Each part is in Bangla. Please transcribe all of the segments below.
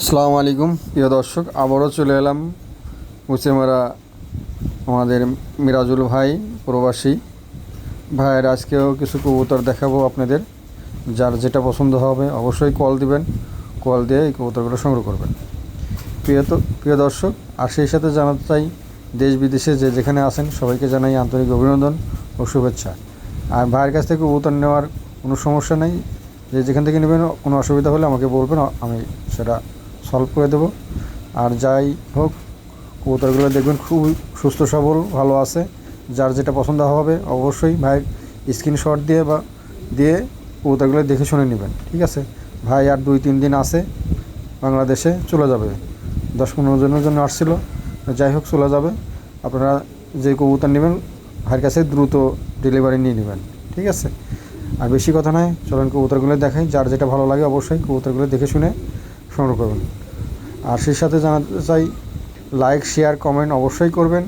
আসসালামু আলাইকুম, প্রিয় দর্শক, আবারও চলে এলাম মুসেমারা আমাদের মিরাজুল ভাই প্রবাসী। ভাইয়ের আজকেও কিছু কবুতর দেখাবো আপনাদের। যার যেটা পছন্দ হবে অবশ্যই কল দিবেন, কল দিয়ে এই কবুতরগুলো সংগ্রহ করবেন। প্রিয় তো প্রিয় দর্শক, আর সেই সাথে জানাতে চাই, দেশ বিদেশে যে যেখানে আছেন, সবাইকে জানাই আন্তরিক অভিনন্দন ও শুভেচ্ছা। আর ভাইয়ের কাছ থেকে কবুতর নেওয়ার কোনো সমস্যা নেই, যে যেখান থেকে নেবেন কোনো অসুবিধা হলে আমাকে বলবেন, আমি সেটা সলভ করে দেবো। আর যাই হোক, কবুতরগুলো দেখবেন খুব সুস্থ সবল, ভালো আছে। যার যেটা পছন্দ হবে অবশ্যই ভাইয়ের স্ক্রিনশট দিয়ে বা দিয়ে কবুতরগুলো দেখে শুনে নেবেন, ঠিক আছে? ভাই আর দুই, তিন দিন আছে, বাংলাদেশে চলে যাবে। দশ, পনেরো জনের জন্য আসছিল যাই হোক চলে যাবে। আপনারা যে কবুতর নেবেন, ভাইয়ের কাছে দ্রুত ডেলিভারি নিয়ে নেবেন, ঠিক আছে? আর বেশি কথা নয়, চলেন কবুতরগুলো দেখাই। যার যেটা ভালো লাগে অবশ্যই কবুতরগুলো দেখে শুনে সংগ্রহ করবেন। আর সেই সাথে জানাতে চাই লাইক শেয়ার কমেন্ট অবশ্যই করবেন।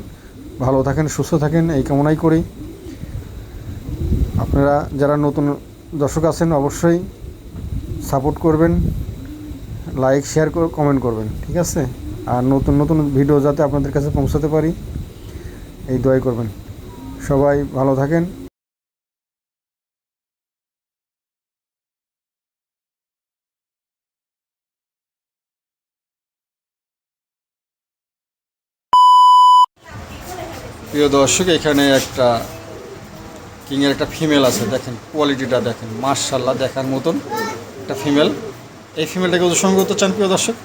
ভালো থাকেন, সুস্থ থাকেন, এই কামনাই করি। আপনারা যারা নতুন দর্শক আছেন, অবশ্যই সাপোর্ট করবেন লাইক শেয়ার কমেন্ট করবেন, ঠিক আছে? আর নতুন নতুন ভিডিও যাতে আপনাদের কাছে পৌঁছাতে পারি, এই দোয়াই করবেন। সবাই ভালো থাকেন। প্রিয় দর্শক, এখানে একটা কিংয়ের একটা ফিমেল আছে, দেখেন কোয়ালিটিটা দেখেন মার্শাল্লাহ দেখার মতন একটা ফিমেল। এই ফিমেলটাকে সংগ্রহ করতে চান প্রিয় দর্শক,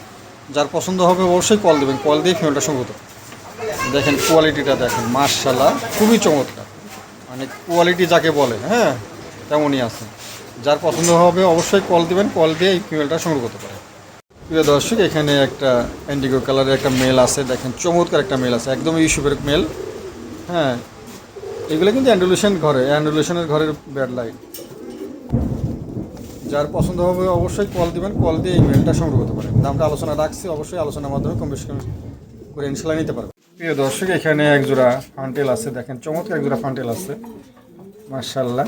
যার পছন্দ হবে অবশ্যই কল দেবেন, কল দিয়ে ফিমেলটা সংগ্রহ দেখেন কোয়ালিটিটা দেখেন মার্শাল্লাহ খুবই চমৎকার। মানে কোয়ালিটি যাকে বলে হ্যাঁ তেমনই আছে। যার পছন্দ হবে অবশ্যই কল দিবেন, কল দিয়ে এই ফিমেলটা সংগ্রহ করতে পারে প্রিয় দর্শক, এখানে একটা অ্যান্ডিগো কালারের একটা মেল আছে, দেখেন চমৎকার একটা মেল আছে একদম ইস্যুপের মেল। হ্যাঁ এগুলো কিন্তু অ্যান্ডুলেশন ঘরে, অ্যান্ডুলেশনের ঘরের ব্যাড লাইট যার পছন্দ হবে অবশ্যই কল দিবেন কল দিয়ে এই মেলটা সংগ্রহ করতে পারেন। দামটা আলোচনা রাখছি, অবশ্যই আলোচনার মাধ্যমে কম বেশি কম করে ইনশাল্লাহ নিতে পারবেন। প্রিয় দর্শক, এখানে এক জোড়া ফান্টেল আছে, দেখেন চমৎকার এক জোড়া ফান্টেল আছে। মার্শাল্লাহ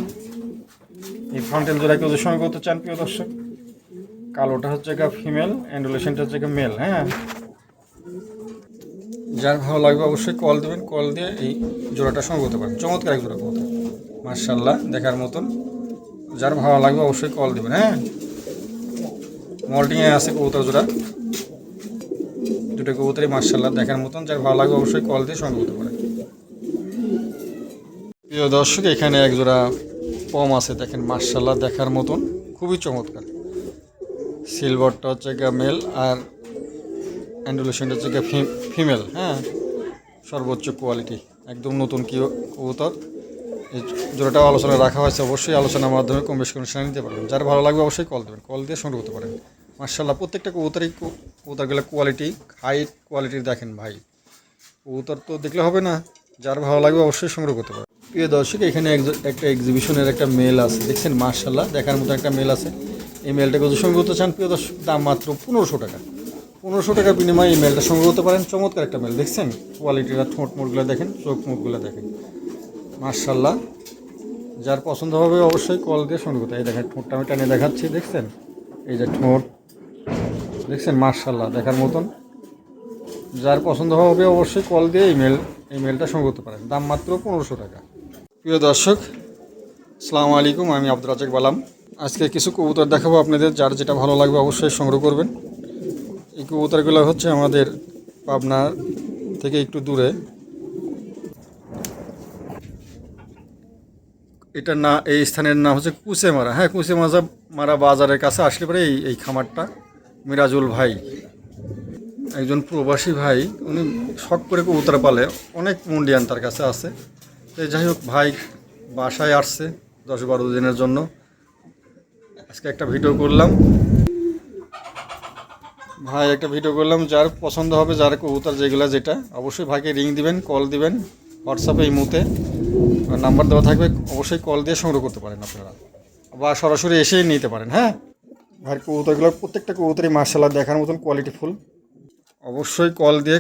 এই ফান্টেল জোড়া কেউ সংগ্রহ করতে চান, প্রিয় দর্শক, কালোটা হচ্ছে গা ফিমেল অ্যান্ডুলেশনটা হচ্ছে গা মেল হ্যাঁ? যার ভালো লাগবে অবশ্যই কল দেবেন, কল দিয়ে এই জোড়াটা সংগ্রহ করতে পারেন চমৎকার এক জোড়া কবুতর। মার্শাল্লাহ দেখার মতন। যার ভালো লাগবে অবশ্যই কল দেবেন হ্যাঁ? মল্টিংয়ে আছে কবুতর জোড়া। দুটো কবুতরই মার্শাল্লাহ দেখার মতন। যার ভালো লাগবে অবশ্যই কল দিয়ে সংগ্রহ করতে পারেন। প্রিয় দর্শক, এখানে এক জোড়া পম আছে, দেখেন মার্শাল্লাহ দেখার মতন। খুবই চমৎকার। সিলভারটা হচ্ছে মেল আর অ্যান্ডুলেশনটা হচ্ছে ফিমেল হ্যাঁ? সর্বোচ্চ কোয়ালিটি একদম নতুন কি কবুতর। এই জোড়াটাও আলোচনা রাখা হয়েছে, অবশ্যই আলোচনার মাধ্যমে কম বেশি করে নিতে পারবেন। যার ভালো লাগবে অবশ্যই কল দেবেন। কল দিয়ে সংগ্রহ করতে পারেন। মার্শাল্লাহ প্রত্যেকটা কবুতরই কবুতরগুলো কোয়ালিটি হাইট কোয়ালিটির দেখেন ভাই। কবুতর তো দেখলে হবে না, যার ভালো লাগবে অবশ্যই সংগ্রহ করতে পারেন। প্রিয় দর্শক, এখানে এক- একটা এক্সিবিশনের একটা মেল আছে। দেখছেন মার্শাল্লাহ দেখার মতো একটা মেল আছে। এই মেলটাকে যদি সংগ্রহ করতে চান, প্রিয় দর্শক, দাম মাত্র পনেরোশো টাকা। পনেরোশো টাকার বিনিময়ে এই মেলটা সংগ্রহ করতে পারেন। চমৎকার একটা মেল দেখছেন? কোয়ালিটিটা ঠোঁট মোটগুলো দেখেন, চোখ মুখগুলো দেখেন। মার্শাল্লাহ যার পছন্দ হবে অবশ্যই কল দিয়ে সংগ্রহ করতে। এই দেখেন, ঠোঁটটা আমি টানে দেখাচ্ছি, দেখছেন? এই যে ঠোঁট। দেখছেন? মার্শাল্লাহ দেখার মতন। যার পছন্দ হবে অবশ্যই কল দিয়ে ইমেল ইমেলটা সংগ্রহ করতে পারেন। দাম মাত্র পনেরোশো টাকা। প্রিয় দর্শক, আসসালামু আলাইকুম। আমি আব্দুল রাজাক বালাম। আজকে কিছু কবুতর দেখাবো আপনাদের। যার যেটা ভালো লাগবে অবশ্যই সংগ্রহ করবেন। এই কবুতরগুলো হচ্ছে আমাদের পাবনা থেকে একটু দূরে। এটা না, এই স্থানের নাম হচ্ছে কুসেমারা। হ্যাঁ কুসেমারা মারা বাজারের কাছে আসলে পরে এই এই খামারটা। মিরাজুল ভাই, একজন প্রবাসী ভাই, উনি শখ করে কবুতর পালে। অনেক মুন্ডিয়ান তার কাছে আছে। তো যাই হোক, ভাই বাসায় আসছে দশ বারো দিনের জন্য। আজকে একটা ভিডিও করলাম। ভাই, একটা ভিডিও করলাম, যার পছন্দ হবে, যার কবুতর যেগুলো যেটা, অবশ্যই ভাইকে রিং দিবেন কল দিবেন হোয়াটসঅ্যাপে এই মুহূর্তে। নাম্বার দেওয়া থাকবে, অবশ্যই কল দিয়ে সংগ্রহ করতে পারেন আপনারা। বা সরাসরি এসেই নিতে পারেন হ্যাঁ? ভাইয়ের কবুতরগুলো, প্রত্যেকটা কবুতরই মার্শাল্লাহ দেখার মতন কোয়ালিটি ফুল অবশ্যই কল দিয়ে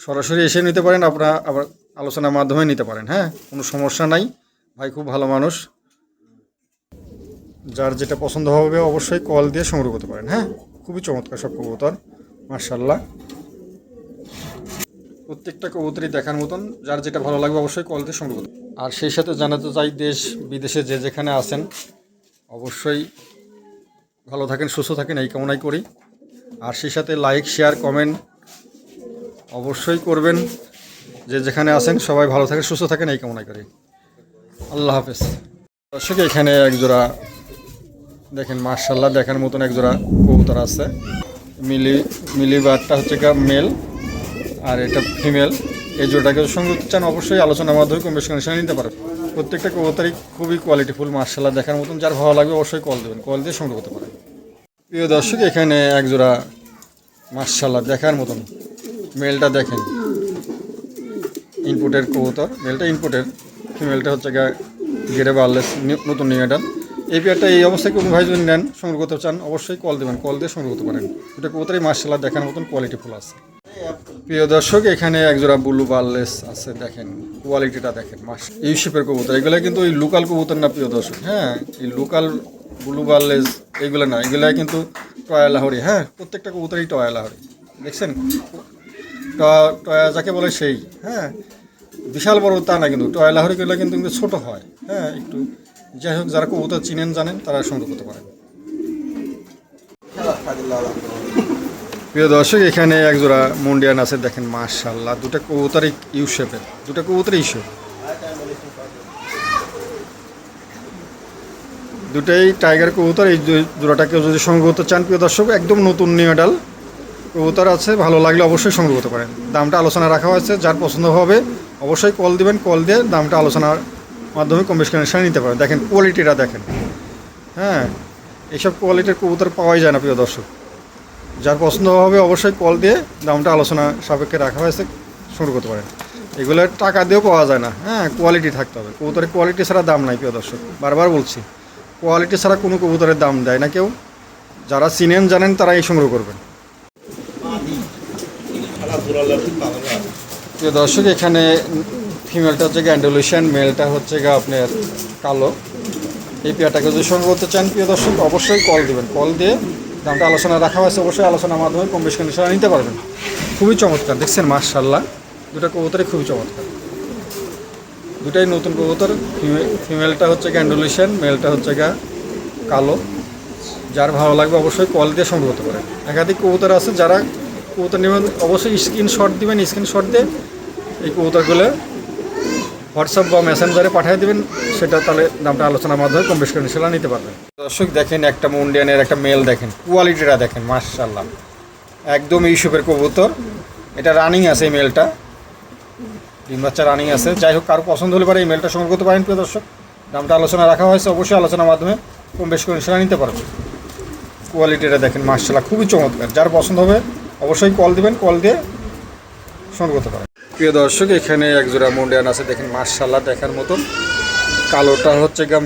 সরাসরি এসে নিতে পারেন, আপনারা আবার আলোচনার মাধ্যমে নিতে পারেন হ্যাঁ? কোনো সমস্যা নাই। ভাই, খুব ভালো মানুষ। যার যেটা পছন্দ হবে, অবশ্যই কল দিয়ে সংগ্রহ করতে পারেন হ্যাঁ? খুবই চমৎকার সব কবুতর মার্শাল্লাহ প্রত্যেকটা কবুতরই দেখার মতন, যার যেটা ভালো লাগবে অবশ্যই কল দিয়ে সংগ্রহ। আর সেই সাথে জানাতে চাই, দেশ, বিদেশে যে যেখানে আছেন, অবশ্যই ভালো থাকেন, সুস্থ থাকেন, এই কামনাই করি। আর সেই সাথে লাইক শেয়ার কমেন্ট অবশ্যই করবেন। যে যেখানে আছেন, সবাই ভালো থাকেন, সুস্থ থাকেন, এই কামনাই করি। আল্লাহ হাফেজ। দর্শক, এখানে একজোড়া দেখেন মার্শাল্লাহ দেখার মতন একজোড়া কবুতর আছে। মিলি মিলি বারটা হচ্ছে মেল আর এটা ফিমেল এই জোড়াটাকে সঙ্গে চান অবশ্যই আলোচনার মাধ্যমে কম বেশি কন্ডিশনে নিতে পারবেন প্রত্যেকটা কবুতরই খুবই কোয়ালিটিফুল মার্শাল্লাহ দেখার মতন যার ভালো লাগবে অবশ্যই কল দেবেন। কল দিয়ে সংগ্রহ করতে পারেন। প্রিয় দর্শক, এখানে একজোড়া মার্শাল্লাহ দেখার মতন। মেলটা দেখেন। ইনপুটের কবুতর। মেলটা ইনপুটের ফিমেলটা হচ্ছে গা গেরে বাড়লে নতুন নিউডাল এই পেয়ারটা এই অবস্থায় কোনো ভাই যদি নেন? সংগ্রহ করতে চান? অবশ্যই কল দেবেন, কল দিয়ে সংগ্রহ করতে পারেন এটা কবুতরই মার্শাল্লাহ দেখার মতন কোয়ালিটি ফুল আছে। প্রিয় দর্শক, এখানে একজোড়া ব্লু বার্লেস আছে, দেখেন কোয়ালিটিটা দেখেন মাস এই শেপের কবুতর, এগুলো কিন্তু ওই লোকাল কবুতর না, প্রিয় দর্শক হ্যাঁ? এই লোকাল ব্লু বার্লেস এইগুলো না, এগুলো কিন্তু টয়া লাহরি হ্যাঁ? প্রত্যেকটা কবুতরই টয়া লাহরি, দেখছেন? টয়া যাকে বলে সেই হ্যাঁ? বিশাল বড় তা না কিন্তু, টয়া লাহরিগুলো কিন্তু ছোটো হয় হ্যাঁ? একটু যাই হোক, যারা কবুতর চিনেন, জানেন, তারা সংগ্রহ করতে পারেন। প্রিয় দর্শক, এখানে একজোড়া মুন্ডিয়ান আছে, দেখেন মার্শাল্লাহ দুটা কবুতরই ইউ শেপের দুটা কবুতর শেপ দুটাই টাইগার কবুতর, এই দু- জোড়াটাকে যদি সংগ্রহ করতে চান, প্রিয় দর্শক, একদম নতুন নিউডাল কবুতর আছে, ভালো লাগলে অবশ্যই সংগ্রহ করতে পারেন। দামটা আলোচনা রাখা হয়েছে, যার পছন্দ হবে, অবশ্যই কল দিবেন কল দিয়ে দামটা আলোচনার মাধ্যমে কম বেশি নিতে পারেন। দেখেন কোয়ালিটিটা দেখেন। হ্যাঁ এইসব কোয়ালিটির কবুতর পাওয়াই যায় না, প্রিয় দর্শক। যার পছন্দ হবে অবশ্যই কল দিয়ে দামটা আলোচনা সাপেক্ষে রাখা হয়েছে, শুরু করতে পারেন। এগুলো টাকা দিয়েও পাওয়া যায় না। হ্যাঁ কোয়ালিটি থাকতে হবে। কবুতরের কোয়ালিটি ছাড়া দাম নাই, প্রিয় দর্শক। বারবার বলছি কোয়ালিটি ছাড়া কোনো কবুতরের দাম দেয় না কেউ। যারা চিনেন, জানেন তারা এই সংগ্রহ করবেন। প্রিয় দর্শক, এখানে ফিমেলটা হচ্ছে গ্যান্ডোলিশন মেলটা হচ্ছে গা আপনার কালো। এই পেয়ারটাকে যদি সংগ্রহ করতে চান, প্রিয় দর্শক, অবশ্যই কল দেবেন। কল দিয়ে দামটা আলোচনা রাখা হয়েছে, অবশ্যই আলোচনার মাধ্যমে কম বেশি কন্ডিশনে নিতে পারবেন। খুবই চমৎকার, দেখছেন মার্শাল্লাহ দুটো কবুতরই খুবই চমৎকার। দুটাই নতুন কবুতর, ফিমে- ফিমেলটা হচ্ছে গ্যান্ডোলিশন মেলটা হচ্ছে গা কালো। যার ভালো লাগবে অবশ্যই কল দিয়ে সংগ্রহ করতে পারেন। একাধিক কবুতর আছে, যারা কবুতর নেবেন, অবশ্যই স্ক্রিনশট দিবেন স্ক্রিনশট দিয়ে এই কবুতরগুলো হোয়াটসঅ্যাপ বা মেসেঞ্জারে পাঠিয়ে দেবেন, সেটা তাহলে দামটা আলোচনার মাধ্যমে কম বেশি করে নিতে পারবেন। দর্শক, দেখেন একটা মুন্ডিয়ানের একটা মেল দেখেন কোয়ালিটিটা দেখেন মার্শাল্লাহ একদম ইস্যুপের কবুতর, এটা রানিং আছে এই মেলটা ডিম বাচ্চা রানিং আছে। যাই হোক, কারও পছন্দ হলে পারে এই মেলটা সংগ্রহ করতে পারেন, প্রিয় দর্শক। দামটা আলোচনা রাখা হয়েছে, অবশ্যই আলোচনার মাধ্যমে কম বেশি করে সেটা নিতে পারবেন। কোয়ালিটিটা দেখেন মার্শাল্লাহ খুবই চমৎকার। যার পছন্দ হবে, অবশ্যই কল দেবেন কল দিয়ে সংগ্রহ করতে পারেন। প্রিয় দর্শক, এখানে একজোড়া মুন্ডিয়ান আছে, দেখেন মার্শাল্লাহ দেখার মতন কালোটা হচ্ছে গা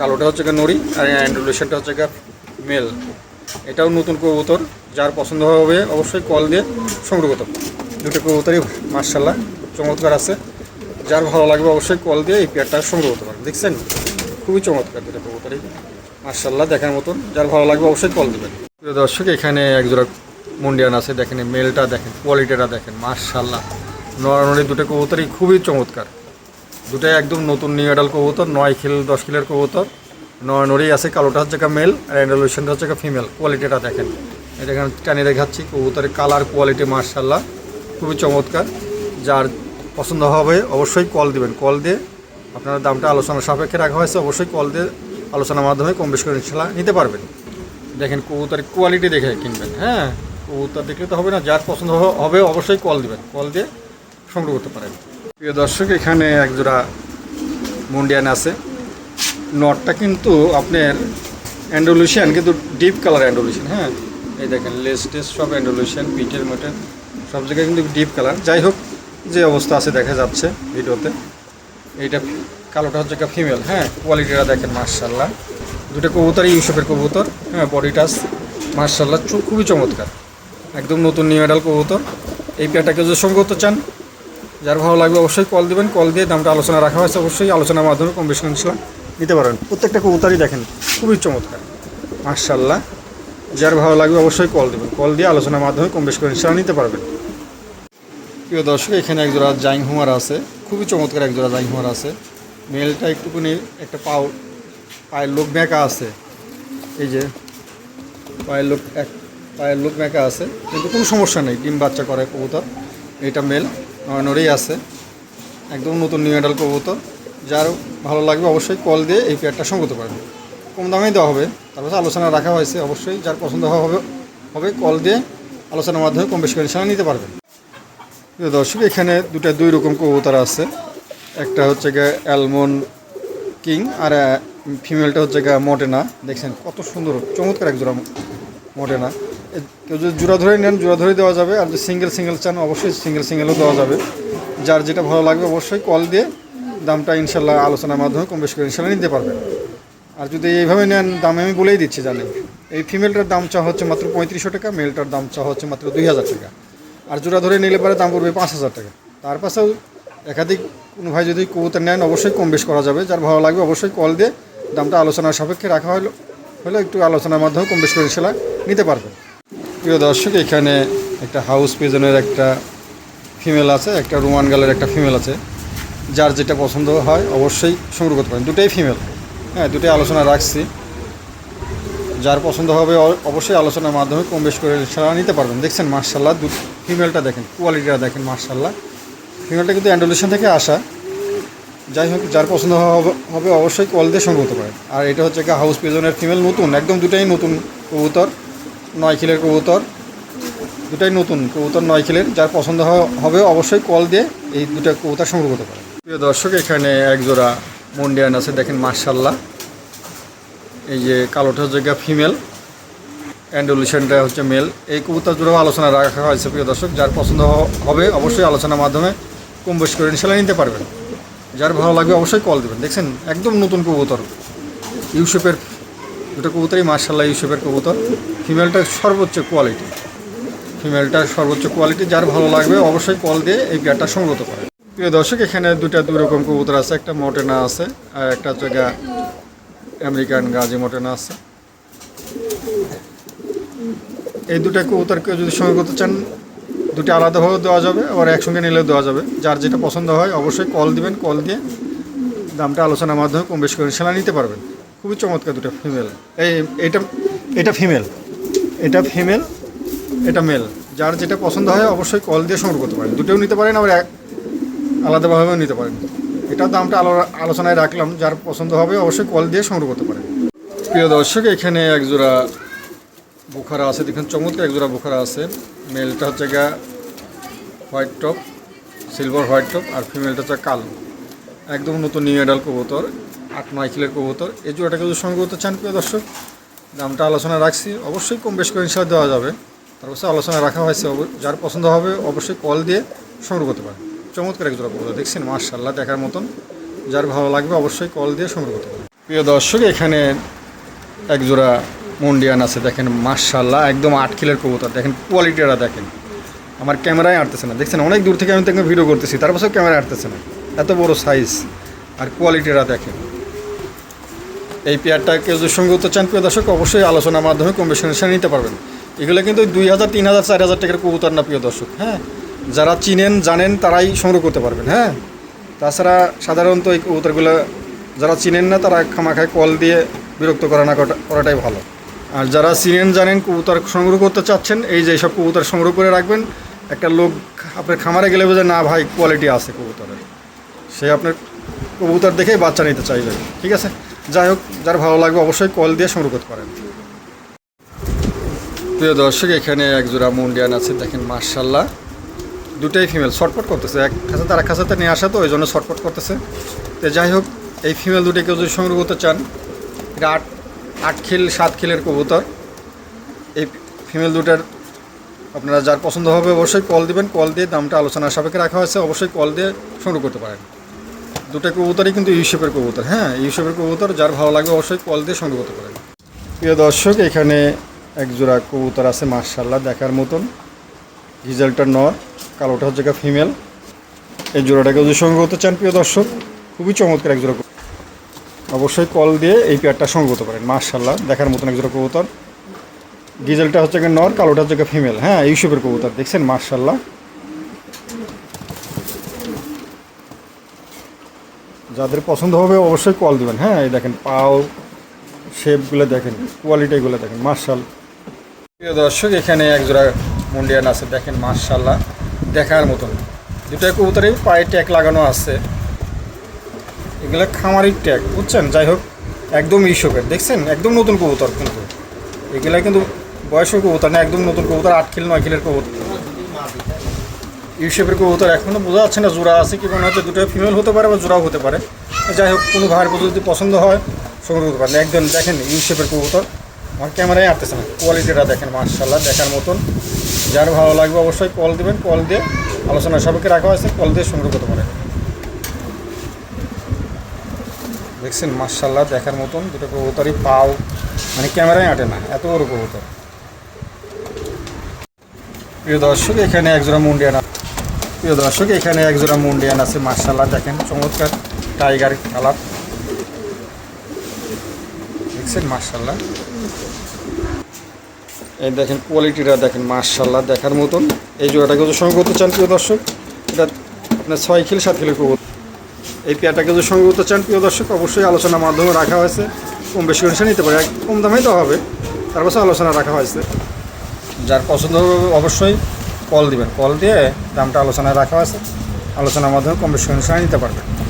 কালোটা হচ্ছে গা নড়ি আর অ্যান্ডুলেশনটা হচ্ছে গা মেল। এটাও নতুন কবুতর, যার পছন্দ হবে অবশ্যই কল দিয়ে সংগ্রহ করতে দুটো কবুতরই মার্শাল্লাহ চমৎকার আছে। যার ভালো লাগবে অবশ্যই কল দিয়ে এই পেয়ারটা সংগ্রহ করতে পারেন। দেখছেন? খুবই চমৎকার দুটো কবুতরই। মার্শাল্লাহ দেখার মতন যার ভালো লাগবে অবশ্যই কল দেবেন। প্রিয় দর্শক, এখানে একজোড়া মুন্ডিয়ান আছে, দেখেন এই মেলটা দেখেন কোয়ালিটিটা দেখেন মার্শাল্লাহ নড়ানড়ি দুটো কবুতরই খুবই চমৎকার। দুটাই একদম নতুন নিউ অ্যাডাল কবুতর, নয় খিল, দশ কিলের কবুতর। নড়ানড়ি আছে, কালোটা হচ্ছে মেল আর অ্যান্ডালুশনটা হচ্ছে ফিমেল কোয়ালিটিটা দেখেন। এটা এখানে টানিয়ে দেখাচ্ছি, কবুতরের কালার কোয়ালিটি মার্শাল্লাহ খুবই চমৎকার। যার পছন্দ হবে, অবশ্যই কল দিবেন। কল দিয়ে আপনার দামটা আলোচনা সাপেক্ষে রাখা হয়েছে, অবশ্যই কল দিয়ে আলোচনার মাধ্যমে কম বেশি করে নিতে পারবেন। দেখেন, কবুতরের কোয়ালিটি দেখে কিনবেন হ্যাঁ? কবুতর দেখলে তো হবে না, যার পছন্দ হবে অবশ্যই কল দিবেন। কল দিয়ে সংগ্রহ করতে পারেন। প্রিয় দর্শক, এখানে একজোড়া মুন্ডিয়ান আছে। নটটা কিন্তু আপনার অ্যান্ডোলিশিয়ান কিন্তু ডিপ কালার অ্যান্ডোলিশিয়ান হ্যাঁ? এই দেখেন লেস টেস সব অ্যান্ডোলিশিয়ান পিঠের মটের সব জায়গায় কিন্তু ডিপ কালার যাই হোক, যে অবস্থা আছে দেখা যাচ্ছে ভিডিওতে। এইটা কালোটা হচ্ছে একটা ফিমেল হ্যাঁ? কোয়ালিটিটা দেখেন মার্শাল্লাহ দুটো কবুতর, ইউসুফের কবুতর হ্যাঁ বডি টাচ মার্শাল্লাহ খুবই চমৎকার। একদম নতুন নিউ মেডাল কবুতর। এই পেয়ারটাকে যদি সঙ্গে করতে চান যার ভালো লাগবে অবশ্যই কল দেবেন কল দিয়ে দামটা আলোচনা রাখা হয়েছে অবশ্যই আলোচনার মাধ্যমে কম বেশি ইনশাল্লাহ নিতে পারবেন প্রত্যেকটা কবুতরই দেখেন খুবই চমৎকার। মার্শাল্লাহ যার ভালো লাগবে অবশ্যই কল দেবেন। কল দিয়ে আলোচনার মাধ্যমে কম বেশ করে ইনশাল্লাহ নিতে পারবেন। প্রিয় দর্শক এখানে একজোড়া জাইং হুমার আছে। খুবই চমৎকার একজোড়া জাইং হুমার আছে। মেলটা একটুখানি একটা পাও পায়ের লোক ব্যাঁকা আছে। এই যে পায়ের লোক এক পায়ের লোক ব্যাঁকা আছে, কিন্তু কোনো সমস্যা নেই, ডিম বাচ্চা করে কবুতর। এটা মেল নড়েই আছে, একদম নতুন নিউ অ্যাডাল কবুতর। যার ভালো লাগবে অবশ্যই কল দিয়ে এই পেয়ারটা সঙ্গ করতে পারবেন কম দামেই দেওয়া হবে, তারপর আলোচনা রাখা হয়েছে, অবশ্যই যার পছন্দ হবে হবে কল দিয়ে আলোচনার মাধ্যমে কম বেশি করে নিতে প্রিয় দর্শক, এখানে দুটা দুই রকম কবুতর আছে। একটা হচ্ছে গিয়ে অ্যালমন্ড কিং আর ফিমেলটা হচ্ছে গিয়ে মডেনা দেখছেন কত সুন্দর, চমৎকার এক জোড়া মডেনা এ- কেউ যদি জোড়া ধরে নেন, জোড়া ধরে দেওয়া যাবে। আর যদি সিঙ্গেল সিঙ্গেল চান, অবশ্যই সিঙ্গেল সিঙ্গেলও দেওয়া যাবে। যার যেটা ভালো লাগবে, অবশ্যই কল দিয়ে দামটা ইনশাল্লাহ আলোচনার মাধ্যমে কম বেশি করে ইনশাল্লাহ নিতে পারবেন। আর যদি এইভাবে নেন, দাম আমি বলেই দিচ্ছি জানেন এই ফিমেলটার দাম চা হচ্ছে মাত্র পঁয়ত্রিশশো টাকা মেলটার দাম চা হচ্ছে মাত্র দুই হাজার টাকা। আর জোড়া ধরে নিলে পরে দাম পড়বে পাঁচ হাজার টাকা। তার পাশেও একাধিক কোনো ভাই যদি কবুতর নেন, অবশ্যই কম বেশ করা যাবে। যার ভালো লাগবে, অবশ্যই কল দিয়ে দামটা আলোচনার সাপেক্ষে রাখা হলো হলে একটু আলোচনার মাধ্যমে কম বেশ করে ইনশাল্লাহ নিতে পারবেন। প্রিয় দর্শক, এখানে একটা হাউস পিজনের একটা ফিমেল আছে, একটা রোমান গালের একটা ফিমেল আছে। যার যেটা পছন্দ হয় অবশ্যই সংগ্রহ করতে পারেন। দুটাই ফিমেল হ্যাঁ দুটাই আলোচনা রাখছি। যার পছন্দ হবে অবশ্যই আলোচনার মাধ্যমে কম বেশ করে সারা নিতে পারবেন। দেখছেন মার্শাল্লাহ দু ফিমেলটা দেখেন কোয়ালিটিটা দেখেন মার্শাল্লাহ ফিমেলটা কিন্তু অ্যান্ডোলেশন থেকে আসা। যাই হোক, যার পছন্দ হবে- অবশ্যই কল দিয়ে সংগ্রহ করতে পারেন। আর এটা হচ্ছে হাউস পিজনের ফিমেল নতুন, একদম দুটাই নতুন কবুতর। নয় কিলের কবুতর। দুটাই নতুন, কবুতর নয় কিলের যার পছন্দ হবে অবশ্যই কল দিয়ে এই দুটা কবুতর সংগ্রহ করতে পারেন। প্রিয় দর্শক, এখানে এক জোড়া মন্ডিয়ান আছে, দেখেন মার্শাল্লাহ এই যে কালোটা গিয়ে ফিমেল অ্যান্ডোলিশনটা হচ্ছে মেল। এই কবুতর জোড়াও আলোচনা রাখা হয়েছে, প্রিয় দর্শক। যার পছন্দ হবে অবশ্যই আলোচনার মাধ্যমে কম বেশি করে ইনশাল্লাহ নিতে পারবেন। যার ভালো লাগবে অবশ্যই কল দেবেন। দেখছেন, একদম নতুন কবুতর। ইউসেপের দুটো কবুতরই মার্শাল্লাহ ইউসেপের কবুতর। ফিমেলটা সর্বোচ্চ কোয়ালিটি ফিমেলটা সর্বোচ্চ কোয়ালিটি যার ভালো লাগবে অবশ্যই কল দিয়ে এই পেয়ারটা সংগ্রহ করে। প্রিয় দর্শক, এখানে দুটা দুই রকম কবুতর আছে, একটা মটেনা আছে আর একটা হচ্ছে আমেরিকান গাজি মটেনা আছে। এই দুটা কবুতর কেউ যদি সঙ্গে করতে চান দুটো আলাদাভাবেও দেওয়া যাবে আবার একসঙ্গে নিলেও দেওয়া যাবে। যার যেটা পছন্দ হয় অবশ্যই কল দিবেন কল দিয়ে দামটা আলোচনার মাধ্যমে কম বেশি করে সেলা নিতে পারবেন। খুবই চমৎকার দুটো ফিমেল এই এটা এটা ফিমেল এটা ফিমেল এটা মেল যার যেটা পছন্দ হয় অবশ্যই কল দিয়ে সংগ্রহ করতে পারেন। দুটোও নিতে পারেন, আবার আলাদাভাবেও নিতে পারেন। এটা দামটা আলো- আলোচনায় রাখলাম। যার পছন্দ হবে অবশ্যই কল দিয়ে সংগ্রহ করতে পারেন। প্রিয় দর্শক, এখানে একজোড়া বুখারা আছে। দেখুন, চমৎকার একজোড়া বুখারা আছে। মেলটা হচ্ছে গা white top silver white top আর ফিমেলটা হচ্ছে কালো। একদম নতুন নিউ এডাল কবুতর। আট নয় কিলের কবুতর। এই জোড়াটাকে যদি সংগ্রহ করতে চান প্রিয় দর্শক। দামটা আলোচনা রাখছি। অবশ্যই কম বেশ করে ইনশাল্লাহ দেওয়া যাবে। তার অবশ্যই আলোচনা রাখা হয়েছে। যার পছন্দ হবে অবশ্যই কল দিয়ে সংগ্রহ করতে পারেন। চমৎকার এক জোড়া কবুতর, দেখছেন? মার্শাল্লাহ দেখার মতন। যার ভালো লাগবে অবশ্যই কল দিয়ে সংগ্রহ করতে পারেন। প্রিয় দর্শক, এখানে এক জোড়া মন্ডিয়ান আছে। দেখেন মার্শাল্লাহ একদম আট কিলের কবুতর। দেখেন কোয়ালিটিটা দেখেন। আমার ক্যামেরায় আটতেছে না। দেখছেন, অনেক দূর থেকে আমি তাকে ভিডিও করতেছি। তার পাশেও ক্যামেরা আটতেছে না। এত বড় সাইজ আর কোয়ালিটিটা দেখেন। এই পেয়ারটা কেউ যদি সঙ্গে করতে চান, প্রিয় দর্শক, অবশ্যই আলোচনার মাধ্যমে কম বেশি নিতে পারবেন। এগুলো কিন্তু দুই হাজার, তিন হাজার, চার হাজার টাকার কবুতর না, প্রিয় দর্শক হ্যাঁ? যারা চিনেন, জানেন, তারাই সংগ্রহ করতে পারবেন হ্যাঁ? তাছাড়া সাধারণত এই কবুতরগুলো যারা চিনেন না, তারা খামাখায় কল দিয়ে বিরক্ত করা না করা- করাটাই ভালো। আর যারা চিনেন, জানেন, কবুতর সংগ্রহ করতে চাচ্ছেন, এই যে সব কবুতর সংগ্রহ করে রাখবেন, একটা লোক আপনার খামারে গেলে বোঝে, না ভাই কোয়ালিটি আছে কবুতরের। সে আপনার কবুতর দেখেই বাচ্চা নিতে চাইবে, ঠিক আছে? যাই হোক, যার ভালো লাগবে অবশ্যই কল দিয়ে সংগ্রহ করতে পারেন প্রিয় দর্শক, এখানে এক জোড়া মুন্ডিয়ান আছে, দেখেন মার্শাল্লাহ দুটাই ফিমেল শর্টপট করতেছে। এক খাঁচাতে আর এক খাঁচাতে নিয়ে আসা তো, ওই জন্য শর্টপট করতেছে। তো যাই হোক, এই ফিমেল দুটোকে যদি সংগ্রহ করতে চান, এটা আট আট খিল, সাত খিলের কবুতর। এই ফিমেল দুটার আপনারা যার পছন্দ হবে অবশ্যই কল দিবেন। কল দিয়ে দামটা আলোচনা সাপেক্ষে রাখা হয়েছে, অবশ্যই কল দিয়ে সংগ্রহ করতে পারেন। দুটো কবুতরই কিন্তু ইউসেপের কবুতর হ্যাঁ ইউসেপের কবুতর যার ভালো লাগবে অবশ্যই কল দিয়ে সংগ্রহ করতে পারেন প্রিয় দর্শক, এখানে এক জোড়া কবুতর আছে মার্শাল্লাহ দেখার মতন। রিজাল্টটা নর, কালোটা হচ্ছে ফিমেল। এই জোড়াটাকে যদি করতে চান, প্রিয় দর্শক, খুবই চমৎকার এক জোড়া। অবশ্যই কল দিয়ে এই পেয়ারটা সংগ্রহ করতে পারেন মার্শাল্লাহ দেখার মতন এক জোড়া কবুতর। ডিজেলটা হচ্ছে নর, কালোটা হচ্ছে ফিমেল হ্যাঁ ইউসুফের কবুতর, দেখছেন? মার্শাল্লাহ যাদের পছন্দ হবে অবশ্যই কল দিবেন। হ্যাঁ এই দেখেন, পাও শেপগুলো দেখেন কোয়ালিটিগুলো দেখেন, মার্শাল। প্রিয় দর্শক, এখানে এক জোড়া মুন্ডিয়ান আছে, দেখেন, মার্শাল্লাহ, দেখার মতন। দুটো কবুতরে পায়ে ট্যাগ লাগানো আছে। এগুলো খামারির ট্যাগ বুঝছেন? যাই হোক, একদম ইসবের দেখছেন? একদম নতুন কবুতর কিন্তু। এগুলা কিন্তু বয়সের কবুতর না, একদম নতুন কবুতর, আট কিল, নয় কিলের কবুতর। ইউসেফের কবুতর এখনও বোঝা যাচ্ছে না জোড়া আছে কি মনে হচ্ছে, দুটো ফিমেল হতে পারে বা জোড়াও হতে পারে। যাই হোক, কোনো ভাইয়ের যদি পছন্দ হয়, সংগ্রহ করতে পারেন। একজন দেখেন ইউসেফের কবুতর। আমার ক্যামেরায় আসতেছে না কোয়ালিটিটা দেখেন মার্শাল্লাহ দেখার মতন। যার ভালো লাগবে অবশ্যই কল দেবেন কল দিয়ে আলোচনা সবাইকে রাখা হয়েছে কল দিয়ে সংগ্রহ করতে পারেন। দেখছেন মার্শাল্লাহ দেখার মতন দুটো কবুতরই পাও। মানে ক্যামেরায় আটে না, এত বড় কবুতর। প্রিয় দর্শক, এখানে একজোড়া মুন্ডিয়ান প্রিয় দর্শক, এখানে একজোড়া মুন্ডিয়ান আছে মার্শাল্লাহ দেখেন, চমৎকার টাইগার কালার। দেখছেন মার্শাল্লাহ এই দেখেন কোয়ালিটিটা দেখেন মার্শাল্লাহ দেখার মতন। এই জোড়াটাকে যদি সঙ্গে করতে চান, প্রিয় দর্শক? এটা আপনার ছয় কিলো, সাত কিলো কবুতর। এই পেয়ারটাকে যদি সঙ্গে করতে চান, প্রিয় দর্শক, অবশ্যই আলোচনার মাধ্যমে রাখা হয়েছে। কম বেশি করে নিতে পারে, কম দামেই তো হবে। তার পাশে আলোচনা রাখা হয়েছে। যার পছন্দ হবে, অবশ্যই কল দিবেন। কল দিয়ে দামটা আলোচনায় রাখা আছে। আলোচনার মাধ্যমে কম বেশি নিতে পারবেন।